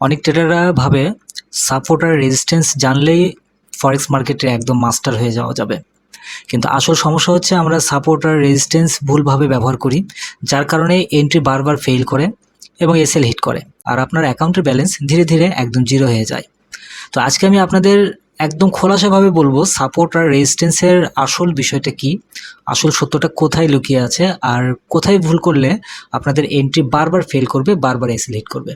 অনেক ট্রেডাররা ভাবে সাপোর্ট আর রেজিস্ট্যান্স জানলেই ফরেক্স মার্কেটে একদম মাস্টার হয়ে যাওয়া যাবে। কিন্তু আসল সমস্যা হচ্ছে আমরা সাপোর্ট আর রেজিস্ট্যান্স ভুলভাবে ব্যবহার করি, যার কারণে এন্ট্রি বারবার ফেল করে এবং এসএল হিট করে। আর আপনার অ্যাকাউন্টের ব্যালেন্স ধীরে ধীরে একদম জিরো হয়ে যায়। তো আজকে আমি আপনাদের একদম খোলাসাভাবে বলব সাপোর্ট আর রেজিস্ট্যান্সের আসল বিষয়টা কি, আসল সত্যটা কোথায় লুকিয়ে আছে, আর কোথায় ভুল করলে আপনাদের এন্ট্রি বারবার ফেল করবে, বারবার এসএল হিট করবে।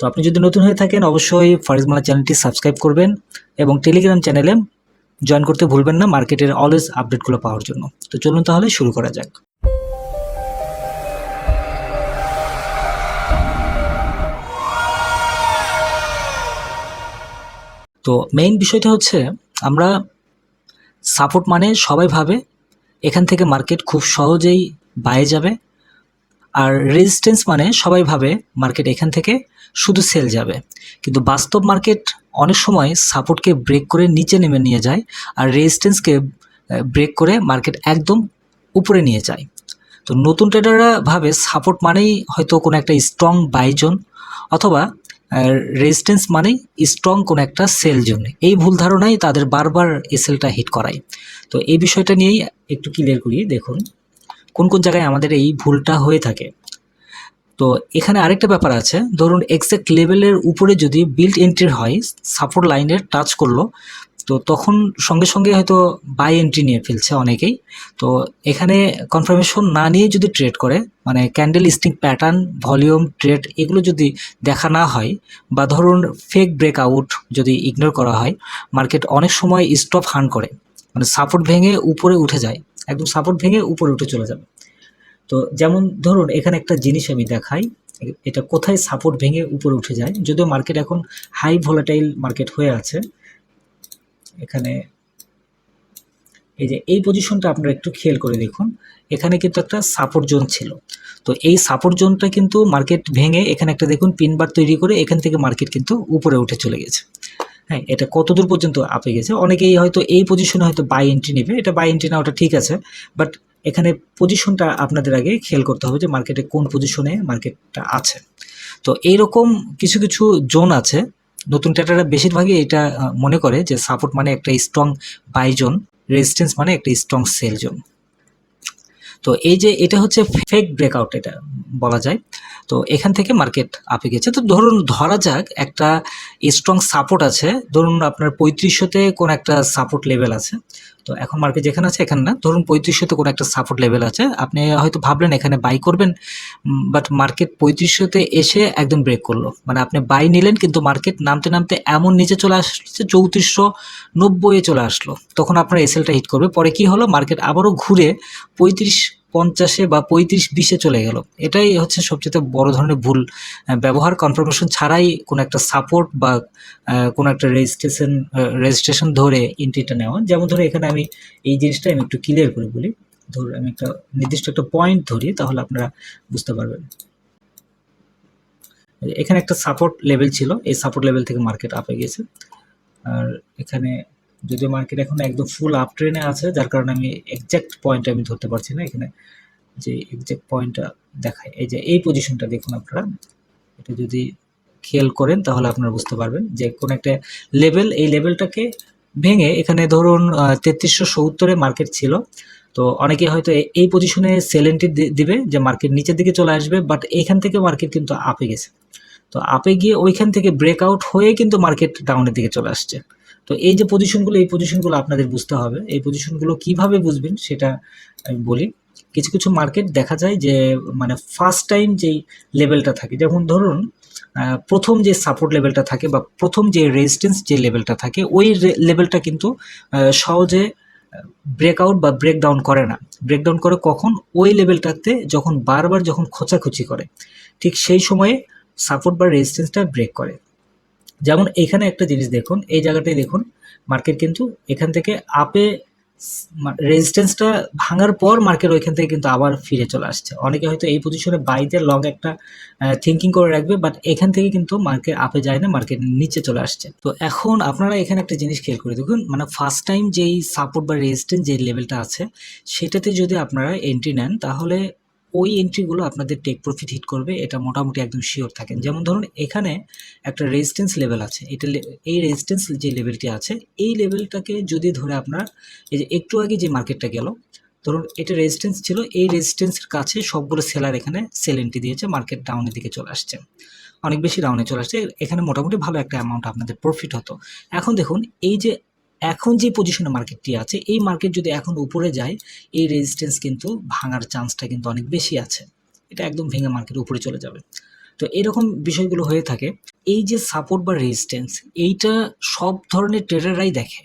তো আপনি যদি নতুন হয়ে থাকেন, অবশ্যই ফরিজমালা চ্যানেলটি সাবস্ক্রাইব করবেন এবং টেলিগ্রাম চ্যানেলে জয়েন করতে ভুলবেন না, মার্কেটের অলওয়েজ আপডেটগুলো পাওয়ার জন্য। তো চলুন তাহলে শুরু করা যাক। তো মেইন বিষয়টা হচ্ছে, আমরা সাপোর্ট মানে সবাই ভাবে এখান থেকে মার্কেট খুব সহজেই বায়ে যাবে। আর রেজিস্ট্যান্স মানে সবাই ভাবে মার্কেট এখান থেকে শুধু সেল যাবে। কিন্তু বাস্তব মার্কেট অনেক সময় সাপোর্টকে ব্রেক করে নিচে নেমে নিয়ে যায় আর রেজিস্ট্যান্সকে ব্রেক করে মার্কেট একদম উপরে নিয়ে যায়। তো নতুন ট্রেডাররা ভাবে সাপোর্ট মানেই হয়তো কোনো একটা স্ট্রং বাই জোন অথবা রেজিস্ট্যান্স মানেই স্ট্রং কোনো একটা সেল জোন এই ভুল ধারণাই তাদের বারবার এসেলটা হিট করায়। তো এই বিষয়টা নিয়েই একটু ক্লিয়ার করি দেখুন। কোন কোন জায়গায় আমাদের এই ভুলটা হয়ে থাকে। তো এখানে আরেকটা ব্যাপার আছে। ধরুন এক্সাক্ট লেভেলের উপরে যদি বিল্ড এন্ট্রি হয় সাপোর্ট লাইনের টাচ করল, তো তখন সঙ্গে সঙ্গে হয়তো বাই এন্ট্রি নিয়ে ফেলছে অনেকেই। তো এখানে কনফার্মেশন না নিয়ে যদি ট্রেড করে মানে candlestick pattern volume trade এগুলো যদি দেখা না হয় বা ধরুন ফেক ব্রেকআউট যদি ইগনোর করা হয় মার্কেট অনেক সময় স্টপ হান করে। মানে সাপোর্ট ভেঙে উপরে উঠে যায়। একদম সাপোর্ট ভেঙে উপরে উঠে চলে যাবে। তো যেমন ধরুন, এখানে একটা জিনিস আমি দেখাই, এটা কোথায় সাপোর্ট ভেঙে উপরে উঠে যায়, যদিও মার্কেট এখন হাই ভোলাটাইল মার্কেট হয়ে আছে। এখানে এই যে এই পজিশনটা আপনারা একটু খেয়াল করে দেখুন, এখানে কিন্তু একটা সাপোর্ট জোন ছিল। তো এই সাপোর্ট জোনটা কিন্তু মার্কেট ভেঙে এখানে একটা দেখুন পিনবার তৈরি করে এখান থেকে মার্কেট কিন্তু উপরে উঠে চলে গেছে। হ্যাঁ এটা কতদূর পর্যন্ত আপে গেছে? অনেকেই হয়তো এই পজিশনে হয়তো বাই এন্ট্রি নেবে। এটা বাই এন্ট্রি না ওটা ঠিক আছে বাট এখানে পজিশনটা আপনাদের আগে খেয়াল করতে হবে যে মার্কেটে কোন পজিশনে মার্কেটটা আছে। তো এইরকম কিছু কিছু জোন আছে। নতুন ট্রেডাররা বেশিরভাগই এটা মনে করে যে সাপোর্ট মানে একটা স্ট্রং বাই জোন রেজিস্ট্যান্স মানে একটা স্ট্রং সেল জোন তো এই যে এটা হচ্ছে ফেক ব্রেকআউট এটা বলা যায়। তো এখান থেকে মার্কেট আপে গেছে। তো ধরুন, ধরা যাক একটা স্ট্রং সাপোর্ট আছে। ধরুন, আপনার পঁয়ত্রিশশোতে কোন একটা সাপোর্ট লেভেল আছে। তো এখন মার্কেট যেখানে আছে, এখানে না, ধরুন পঁয়ত্রিশশোতে কোনো একটা সাপোর্ট লেভেল আছে। আপনি হয়তো ভাবলেন এখানে বাই করবেন বাট মার্কেট পঁয়ত্রিশশোতে এসে একদম ব্রেক করল। মানে আপনি বাই নিলেন, কিন্তু মার্কেট নামতে নামতে এমন নিচে চলে আসছে, চৌত্রিশশো নব্বইয়ে চলে আসলো। তখন আপনার এসএলটা হিট করবে। পরে কি হলো? মার্কেট আবারও ঘুরে পঁয়ত্রিশ পঞ্চাশে বা পঁয়ত্রিশ বিশে চলে গেল। এটাই হচ্ছে সবচেয়ে বড় ধরনের ভুল ব্যবহার। কনফার্মেশন ছাড়াই কোনো একটা সাপোর্ট বা কোনো একটা রেজিস্ট্রেশন রেজিস্ট্রেশন ধরে এন্ট্রিটা নেওয়া। যেমন ধরে এখানে আমি এই জিনিসটা আমি একটু ক্লিয়ার করে বলি। ধরুন আমি একটা নির্দিষ্ট একটা পয়েন্ট ধরি, তাহলে আপনারা বুঝতে পারবেন। এখানে একটা সাপোর্ট লেভেল ছিল। এই সাপোর্ট লেভেল থেকে মার্কেট আপে গেছে। আর এখানে যদিও মার্কেট এখন একদম ফুল আপ ট্রেনে আছে, যার কারণে আমি এক্স্যাক্ট পয়েন্ট আমি ধরতে পারছি না এখানে। যে এক্স্যাক্ট পয়েন্টটা দেখায় এই যে এই পজিশনটা দেখুন আপনারা, এটা যদি খেয়াল করেন তাহলে আপনারা বুঝতে পারবেন যে কোন একটা লেভেল এই লেভেলটাকে ভেঙে এখানে ধরুন তেত্রিশশো সত্তরে মার্কেট ছিল। তো অনেকে হয়তো এই পজিশনে সেলেন্টি দিবে যে মার্কেট নিচের দিকে চলে আসবে বাট এখান থেকে মার্কেট কিন্তু আপে গেছে। তো আপে গিয়ে ওইখান থেকে ব্রেকআউট হয়ে কিন্তু মার্কেট ডাউনের দিকে চলে আসছে। তো এই যে পজিশনগুলো এই পজিশনগুলো আপনাদের বুঝতে হবে। এই পজিশনগুলো কীভাবে বুঝবেন সেটা আমি বলি। কিছু কিছু মার্কেট দেখা যায় যে মানে ফার্স্ট টাইম যেই লেভেলটা থাকে, যেমন ধরুন প্রথম যে সাপোর্ট লেভেলটা থাকে বা প্রথম যে রেজিস্ট্যান্স যে লেভেলটা থাকে, ওই লেভেলটা কিন্তু সহজে ব্রেকআউট বা ব্রেকডাউন করে না। ব্রেকডাউন করে কখন? ওই লেভেলটাতে যখন বারবার যখন খোঁচাখুচি করে, ঠিক সেই সময়ে সাপোর্ট বা রেজিস্ট্যান্সটা ব্রেক করে। যেমন এখানে একটা জিনিস দেখুন, এই জায়গাটাই দেখুন মার্কেট কিন্তু এখান থেকে আপে রেজিস্ট্যান্সটা ভাঙার পর মার্কেট ওইখান থেকে কিন্তু আবার ফিরে চলে আসছে। অনেকে হয়তো এই পজিশনে বাইতে লং একটা থিঙ্কিং করে রাখবে বাট এখান থেকে কিন্তু মার্কেট আপে যায় না মার্কেট নিচে চলে আসছে। তো এখন আপনারা এখানে একটা জিনিস খেয়াল করে দেখুন মানে ফার্স্ট টাইম যেই সাপোর্ট বা রেজিস্ট্যান্স যে লেভেলটা আছে, সেটাতে যদি আপনারা এন্ট্রি নেন, তাহলে ওই এন্ট্রিগুলো আপনাদের টেক প্রফিট হিট করবে, এটা মোটামুটি একদম শিওর থাকেন। যেমন ধরুন, এখানে একটা রেজিস্ট্যান্স লেভেল আছে। এটা এই রেজিস্ট্যান্স যে লেভেলটি আছে, এই লেভেলটাকে যদি ধরে আপনার, এই যে একটু আগে যে মার্কেটটা গেল, ধরুন, এটা রেজিস্ট্যান্স ছিল, এই রেজিস্ট্যান্সের কাছে সবগুলো সেলার এখানে সেল এন্ট্রি দিয়েছে মার্কেট ডাউনের দিকে চলে আসছে। অনেক বেশি ডাউনে চলে আসছে। এখানে মোটামুটি ভালো একটা অ্যামাউন্ট আপনাদের প্রফিট হতো। এখন দেখুন, এই যে এখন যে পজিশনে মার্কেটটি আছে, এই মার্কেট যদি এখন উপরে যায়, এই রেজিস্ট্যান্স কিন্তু ভাঙার চান্সটা কিন্তু অনেক বেশি আছে। এটা একদম ভেঙে মার্কেট উপরে চলে যাবে। তো এরকম বিষয়গুলো হয়ে থাকে। এই যে সাপোর্ট বা রেজিস্ট্যান্স এইটা সব ধরনের ট্রেডাররাই দেখে।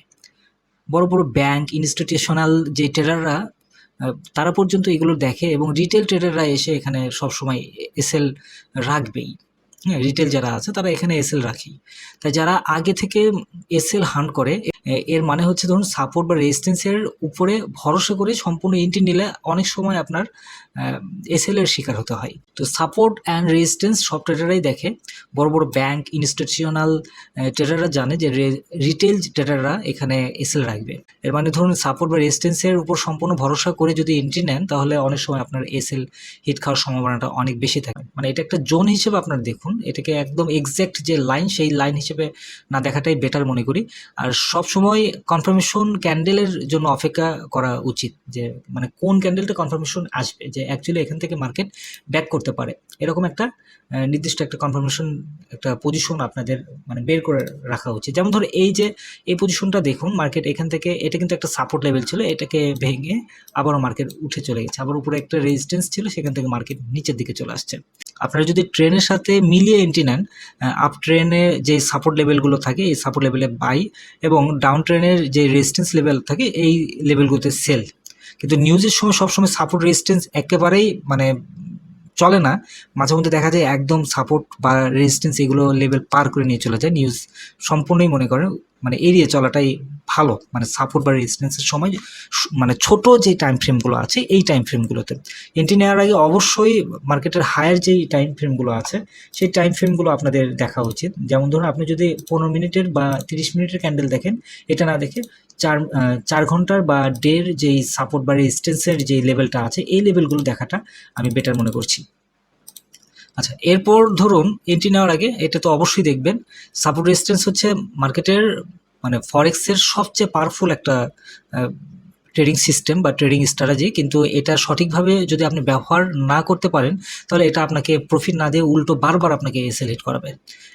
বড় বড় ব্যাংক ইনস্টিটিউশনাল যে ট্রেডাররা তারা পর্যন্ত এগুলো দেখে এবং রিটেল ট্রেডাররা এসে এখানে সবসময় এসএল রাখবেই। হ্যাঁ রিটেল যারা আছে, তারা এখানে এসএল রাখি তাই যারা আগে থেকে এসএল হান্ট করে এর মানে হচ্ছে ধরুন সাপোর্ট বা রেজিস্ট্যান্সের উপরে ভরসা করে সম্পূর্ণ এন্ট্রি নিলে অনেক সময় আপনার এসএল এর শিকার হতে হয়। তো সাপোর্ট অ্যান্ড রেজিস্ট্যান্স সব ট্রেডাররাই দেখে। বড় বড় ব্যাংক ইনস্টিটিউশনাল ট্রেডাররা জানে যে রিটেল ট্রেডাররা এখানে এসএল রাখবে। এর মানে ধরুন সাপোর্ট বা রেজিস্ট্যান্সের উপর সম্পূর্ণ ভরসা করে যদি এন্ট্রি নেন, তাহলে অনেক সময় আপনার এসএল হিট খাওয়ার সম্ভাবনাটা অনেক বেশি থাকে। মানে এটা একটা জোন হিসেবে আপনার দেখুন, এটাকে একদম এক্স্যাক্ট যে লাইন সেই লাইন হিসেবে না দেখাটাই বেটার মনে করি। আর সব সময় কনফার্মেশন ক্যান্ডেলের জন্য অপেক্ষা করা উচিত যে মানে কোন ক্যান্ডেলটা কনফার্মেশন আসবে, যে অ্যাকচুয়ালি এখান থেকে মার্কেট ব্যাক করতে পারে। এরকম একটা নির্দিষ্ট একটা কনফার্মেশন একটা পজিশন আপনাদের মানে বের করে রাখা উচিত। যেমন ধরো এই যে, এই পজিশনটা দেখুন মার্কেট এখান থেকে, এটা কিন্তু একটা সাপোর্ট লেভেল ছিল, এটাকে ভেঙে আবারও মার্কেট উঠে চলে গেছে। আবার উপরে একটা রেজিস্ট্যান্স ছিল, সেখান থেকে মার্কেট নিচের দিকে চলে আসছে। আপনারা যদি ট্রেনের সাথে মিলিয়ে এন্ট্রি নেন আপ ট্রেনে যে সাপোর্ট লেভেলগুলো থাকে, এই সাপোর্ট লেভেলে বাই এবং ডাউন ট্রেনের যে রেজিস্ট্যান্স লেভেল থাকে, এই লেভেলগুলোতে সেল কিন্তু নিউজের সময় সবসময় সাপোর্ট রেজিস্ট্যান্স একেবারেই মানে চলে না। মাঝে মধ্যে দেখা যায় একদম সাপোর্ট বা রেজিস্ট্যান্স এগুলো লেভেল পার করে নিয়ে চলে যায়। নিউজ সম্পূর্ণই মনে করেন মানে এড়িয়ে চলাটাই ভালো মানে সাপোর্ট বা রেজিস্ট্যান্সের সময় মানে ছোট যে টাইম ফ্রেমগুলো আছে, এই টাইম ফ্রেমগুলোতে এন্ট্রি নেওয়ার আগে অবশ্যই মার্কেটের হায়ার যেই টাইম ফ্রেমগুলো আছে, সেই টাইম ফ্রেমগুলো আপনাদের দেখা উচিত। যেমন ধরুন, আপনি যদি পনেরো মিনিটের বা তিরিশ মিনিটের ক্যান্ডেল দেখেন, এটা না দেখে চার চার ঘণ্টার বা ডের যেই সাপোর্ট বা রেজিস্ট্যান্সের যে লেভেলটা আছে, এই লেভেলগুলো দেখাটা আমি বেটার মনে করছি। আচ্ছা এরপর ধরুন এন্ট্রি নেওয়ার আগে এটা তো অবশ্যই দেখবেন। সাপোর্ট রেজিস্ট্যান্স হচ্ছে মার্কেটের মানে ফরেক্সের সবচেয়ে পাওয়ারফুল একটা ট্রেডিং সিস্টেম বা ট্রেডিং স্ট্র্যাটেজি কিন্তু এটা সঠিকভাবে যদি আপনি ব্যবহার না করতে পারেন, তাহলে এটা আপনাকে প্রফিট না দিয়ে উল্টো বারবার আপনাকে এসএল হিট করাবে।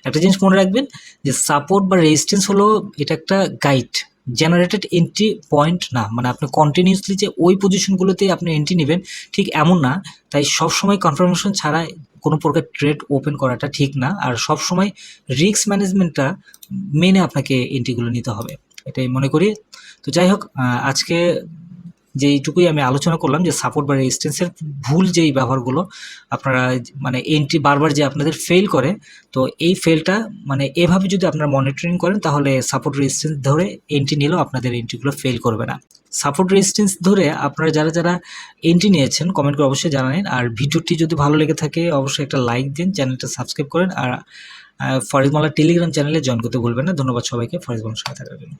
একটা জিনিস মনে রাখবেন যে সাপোর্ট বা রেজিস্ট্যান্স হলো এটা একটা গাইড জেনারেটেড এন্ট্রি পয়েন্ট না। মানে আপনি কন্টিনিউসলি যে ওই পজিশনগুলোতে আপনি এন্ট্রি নেবেন, ঠিক এমন না। তাই সবসময় কনফার্মেশন ছাড়া কোনো প্রকার ট্রেড ওপেন করাটা ঠিক না। আর সব সময় রিস্ক ম্যানেজমেন্টটা মেনে আপনাকে এন্ট্রিগুলো নিতে হবে। এটাই মনে করি তো যাই হোক আহ, আজকে যেইটুকুই আমি আলোচনা করলাম যে সাপোর্ট বা রেজিস্ট্যান্সের ভুল যেই ব্যবহারগুলো আপনারা মানে এন্ট্রি বারবার যে আপনাদের ফেল করে, তো এই ফেলটা মানে এভাবে যদি আপনারা মনিটরিং করেন, তাহলে সাপোর্ট রেজিস্ট্যান্স ধরে এন্ট্রি নিলেও আপনাদের এন্ট্রিগুলো ফেল করবে না। সাপোর্ট রেজিস্ট্যান্স ধরে আপনারা যারা যারা এন্ট্রি নিয়েছেন কমেন্ট করে অবশ্যই জানাবেন আর ভিডিওটি যদি ভালো লেগে থাকে, অবশ্যই একটা লাইক দিন, চ্যানেলটা সাবস্ক্রাইব করেন। আর ফরিজমালা টেলিগ্রাম চ্যানেলে জয়েন করতে ভুলবেন না। ধন্যবাদ সবাইকে ফরিজমালার সাথে থাকার জন্য।